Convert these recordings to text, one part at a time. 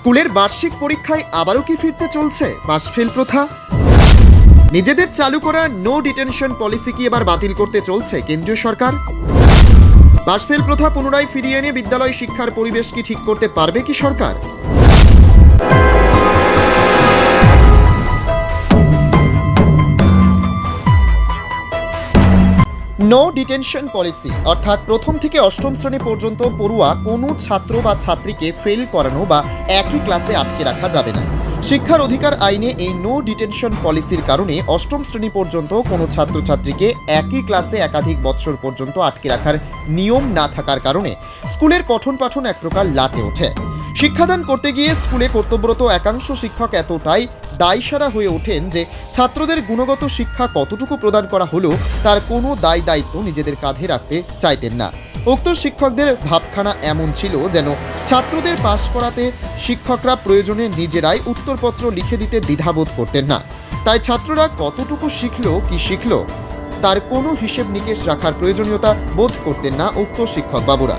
স্কুলের বার্ষিক পরীক্ষায় আবারও কি ফিরতে চলছে? পাশফেল প্রথা? নিজেদের চালু করা নো ডিটেনশন পলিসি কি এবার বাতিল করতে চলছে কেন্দ্রীয় সরকার? পাশফেল প্রথা পুনরায় ফিরিয়ে এনে বিদ্যালয় শিক্ষার পরিবেশ কি ঠিক করতে পারবে কি সরকার? নো ডিটেনশন পলিসি অর্থাৎ প্রথম থেকে অষ্টম শ্রেণি পর্যন্ত পড়ুয়া কোনো ছাত্র বা ছাত্রীকে ফেল করানো বা একই ক্লাসে আটকে রাখা যাবে না। শিক্ষার অধিকার আইনে এই নো ডিটেনশন পলিসির কারণে অষ্টম শ্রেণি পর্যন্ত কোনো ছাত্রছাত্রীকে একই ক্লাসে একাধিক বৎসর পর্যন্ত আটকে রাখার নিয়ম না থাকার কারণে স্কুলের পঠন পাঠন এক প্রকার লাটে ওঠে। শিক্ষাদান করতে গিয়ে স্কুলে কর্তব্যরত একাংশ শিক্ষক এতটাই দায়সারা হয়ে ওঠেন যে ছাত্রদের গুণগত শিক্ষা কতটুকু প্রদান করা হলো তার কোনো দায় দায়িত্ব নিজেদের কাঁধে রাখতে চাইতেন না। উক্ত শিক্ষকদের ভাবখানা এমন ছিল যেন ছাত্রদের পাশ করাতে শিক্ষকরা প্রয়োজনে নিজেরাই উত্তরপত্র লিখে দিতে দ্বিধাবোধ করতেন না। তাই ছাত্ররা কতটুকু শিখল, কি শিখল, তার কোনো হিসেব নিকেশ রাখার প্রয়োজনীয়তা বোধ করতেন না উক্ত শিক্ষক বাবুরা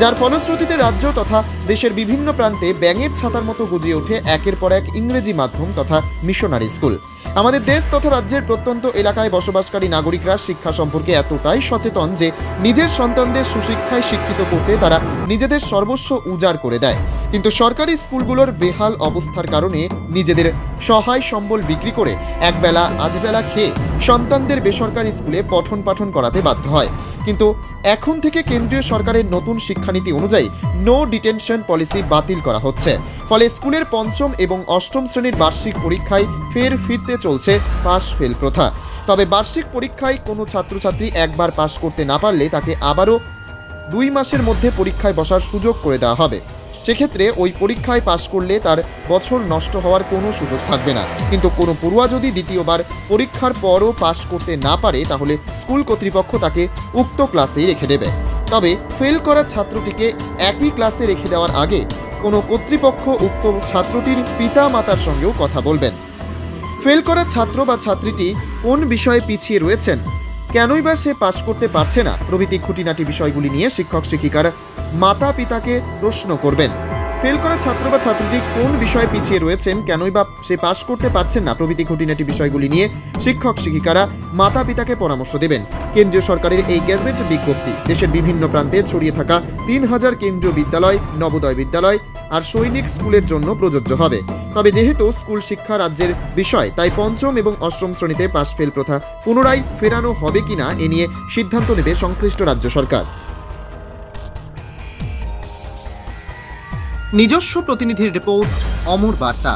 যার ফলশ্রুতিতে রাজ্য তথা দেশের বিভিন্ন প্রান্তে ব্যাঙের ছাতার মতো গুজিয়ে ওঠে একের পর এক ইংরেজি মাধ্যম তথা মিশনারি স্কুল। আমাদের দেশ তথা রাজ্যের প্রত্যন্ত এলাকায় বসবাসকারী নাগরিকরা শিক্ষা সম্পর্কে এতটাই সচেতন যে নিজের সন্তানদের সুশিক্ষায় শিক্ষিত করতে তারা নিজেদের সর্বস্ব উজাড় করে দেয়। কিন্তু সরকারি স্কুলগুলোর বেহাল অবস্থার কারণে নিজেদের সহায় সম্বল বিক্রি করে একবেলা, আধবেলা খেয়ে সন্তানদের বেসরকারি স্কুলে পঠন পাঠন করাতে বাধ্য হয়। কিন্তু এখন থেকে কেন্দ্রীয় সরকারের নতুন শিক্ষানীতি অনুযায়ী নো ডিটেনশন পলিসি বাতিল করা হচ্ছে। ফলে স্কুলের পঞ্চম এবং অষ্টম শ্রেণির বার্ষিক পরীক্ষায় ফের ফিরতে চলছে পাস ফেল প্রথা। তবে বার্ষিক পরীক্ষায় কোনো ছাত্রছাত্রী একবার পাশ করতে না পারলে তাকে আবারও দুই মাসের মধ্যে পরীক্ষায় বসার সুযোগ করে দেওয়া হবে। সেক্ষেত্রে ওই পরীক্ষায় পাশ করলে তার বছর নষ্ট হওয়ার কোনো সুযোগ থাকবে না। কিন্তু কোনো পড়ুয়া যদি দ্বিতীয়বার পরীক্ষার পরও পাশ করতে না পারে, তাহলে স্কুল কর্তৃপক্ষ তাকে উক্ত ক্লাসেই রেখে দেবে। তবে ফেল করা ছাত্রটিকে একই ক্লাসে রেখে দেওয়ার আগে কোনো কর্তৃপক্ষ উক্ত ছাত্রটির পিতা মাতার সঙ্গেও কথা বলবেন। ফেল করা ছাত্র বা ছাত্রীটি কোন বিষয়ে পিছিয়ে রয়েছেন কেনই বা সে পাশ করতে পারছে না? প্রভৃতি খুঁটিনাটি বিষয়গুলি নিয়ে শিক্ষক শিক্ষিকার মাতা পিতাকে প্রশ্ন করবেন। ফেল করা ছাত্র বা ছাত্রীটি কোন বিষয়ে পিছিয়ে রয়েছেন? কেনই বা সে পাশ করতে পারছেন না? প্রভৃতি খুঁটিনাটি বিষয়গুলি নিয়ে শিক্ষক শিক্ষিকারা মাতা পিতাকে পরামর্শ দেবেন। কেন্দ্রীয় সরকারের এই গ্যাজেট বিজ্ঞপ্তি, দেশের বিভিন্ন প্রান্তে ছড়িয়ে থাকা তিন হাজার কেন্দ্রীয় বিদ্যালয়, নবোদয় বিদ্যালয় আর সৈনিক স্কুলের জন্য প্রযোজ্য হবে। তবে যেহেতু স্কুল শিক্ষা রাজ্যের বিষয়, তাই পঞ্চম এবং অষ্টম শ্রেণীতে পাশ ফেল প্রথা পুনরায় ফেরানো হবে কিনা এ নিয়ে সিদ্ধান্ত নেবে সংশ্লিষ্ট রাজ্য সরকার। নিজস্ব প্রতিনিধির রিপোর্ট, অমর বার্তা।